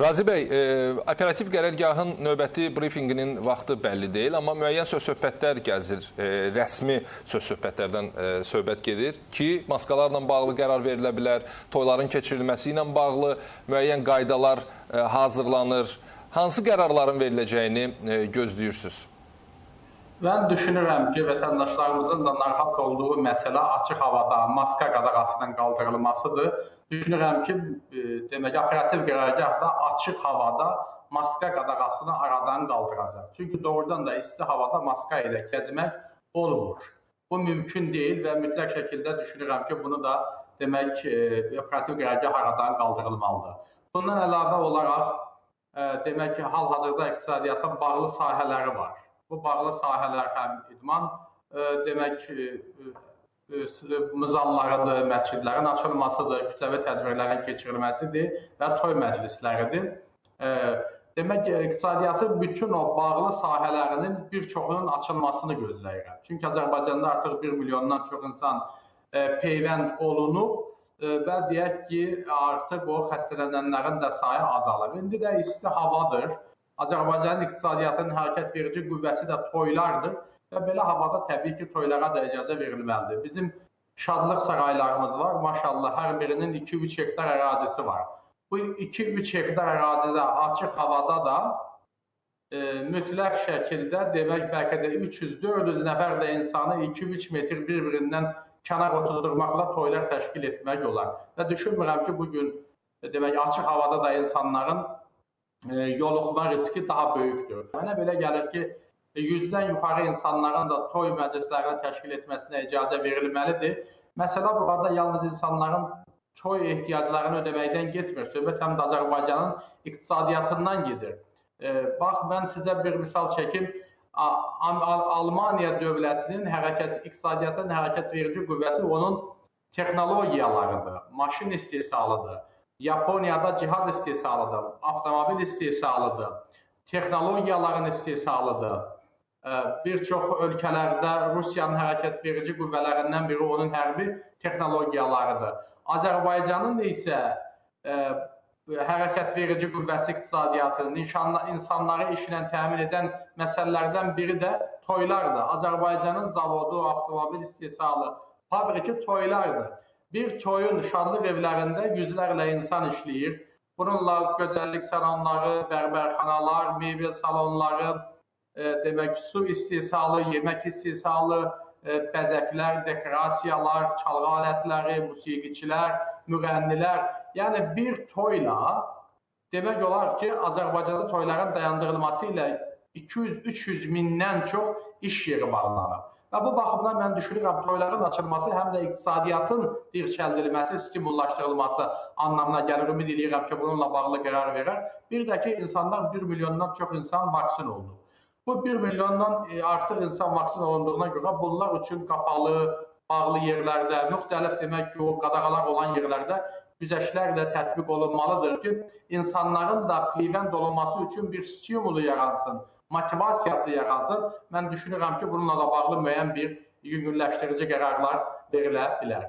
Razi bəy, e, operativ qərargahın növbəti brifinqinin vaxtı bəlli deyil, amma müəyyən söz-söhbətlər gəzir. E, rəsmi söz-söhbətlərdən e, söhbət gedir ki, maskalarla bağlı qərar verilə bilər, toyların keçirilməsi ilə bağlı müəyyən qaydalar e, hazırlanır. Hansı qərarların veriləcəyini e, gözləyirsiniz? Mən düşünürəm ki, vətəndaşlarımızın da narahat olduğu məsələ açıq havada maska qadağasının qaldırılmasıdır. Düşünürəm ki, e, demək operativ qərargah da açıq havada maska qadağasını aradan qaldıracaq. Çünki doğrudan da isti havada maska ilə gəzmək olmur. Bu mümkün deyil və mütləq şəkildə düşünürəm ki, bunu da demək e, operativ qərargah aradan qaldırılmalıdır. Bundan əlavə olaraq e, demək ki, hal-hazırda iqtisadiyyata bağlı sahələri var. Bu bağlı sahələr həm idman, e, demək e, e, mızallarıdır, məscidlərin açılmasıdır, kütləvi tədbirlərin keçirilməsidir və toy məclisləridir. Demək ki, iqtisadiyyatın bütün o bağlı sahələrinin bir çoxunun açılmasını gözləyirəm. Çünki Azərbaycanda artıq 1 milyondan çox insan e, peyvənd olunub e, və deyək ki, artıq o xəstələnənlərin də sayı azalır. İndi də isti havadır. Azərbaycanın iqtisadiyyatının hərəkət verici qüvvəsi də toylardır və belə havada təbii ki, toylara da icazə verilməlidir. Bizim şadlıq saraylarımız var. Maşallah hər birinin 2-3 hektar ərazisi var. Bu 2-3 hektar ərazidə açıq havada da e, mütləq şəkildə demək bəlkə də 300-400 nəfər də insanı 2-3 metr bir-birindən kənar oturdurmaqla toylar təşkil etmək olar. Və düşünmürəm ki, bu gün e, demək açıq havada da insanların yoluxma riski daha böyükdür. Mənə belə gəlir ki, 100-dən yuxarı insanların da toy məclislərini təşkil etməsinə icazə verilməlidir. Məsələ burada yalnız insanların toy ehtiyaclarını ödəməkdən getmir. Söhbət həm də Azərbaycanın iqtisadiyyatından gedir. Bax, mən sizə bir misal çəkim. Almaniya dövlətinin hərəkət, iqtisadiyyatın hərəkət verici qüvvəsi onun texnologiyalarıdır, maşın istehsalıdır. Yaponiyada cihaz istehsalıdır, avtomobil istehsalıdır, texnologiyaların istehsalıdır. Bir çox ölkələrdə Rusiyanın hərəkət verici qüvvələrindən biri onun hərbi texnologiyalarıdır. Azərbaycanın isə hərəkət verici qüvvəsi iqtisadiyyatının, insanları işlə təmin edən məsələlərdən biri də toylardır. Azərbaycanın zavodu, avtomobil istehsalı, fabriki toylardır. Bir toyun şadlıq evlərində yüzlərlə insan işləyir. Bununla gözəllik salonları, bərbərxanalar, mebel salonları, e, demək su istehsalı, yemək istehsalı, e, bəzəklər, dekorasiyalar, çalğı alətləri, musiqiçilər, müğənnilər, yəni bir toyla demək olar ki, Azərbaycanda toyların dayandırılması ilə 200-300 mindən çox iş yeri bağlanır. Və bu baxımdan mən düşünürəm toyların açılması həm də iqtisadiyyatın dirçəldilməsi, stimullaşdırılması anlamına gəlir. Ümid edirəm ki, bununla bağlı qərar verər. Bir də ki, insanlar 1 milyondan çox insan vaksin oldu. Bu 1 milyondan e, artıq insan vaksin olunduğuna görə bunlar üçün qapalı, bağlı yerlərdə, müxtəlif demək ki, o qadağalar olan yerlərdə güzəştlər də tətbiq olunmalıdır ki, insanların da peyvənd olunması üçün bir stimulu yaransın motivasiyası yaransın. Mən düşünürəm ki, bununla da bağlı müəyyən bir yüngülləşdirici qərarlar verilə bilər.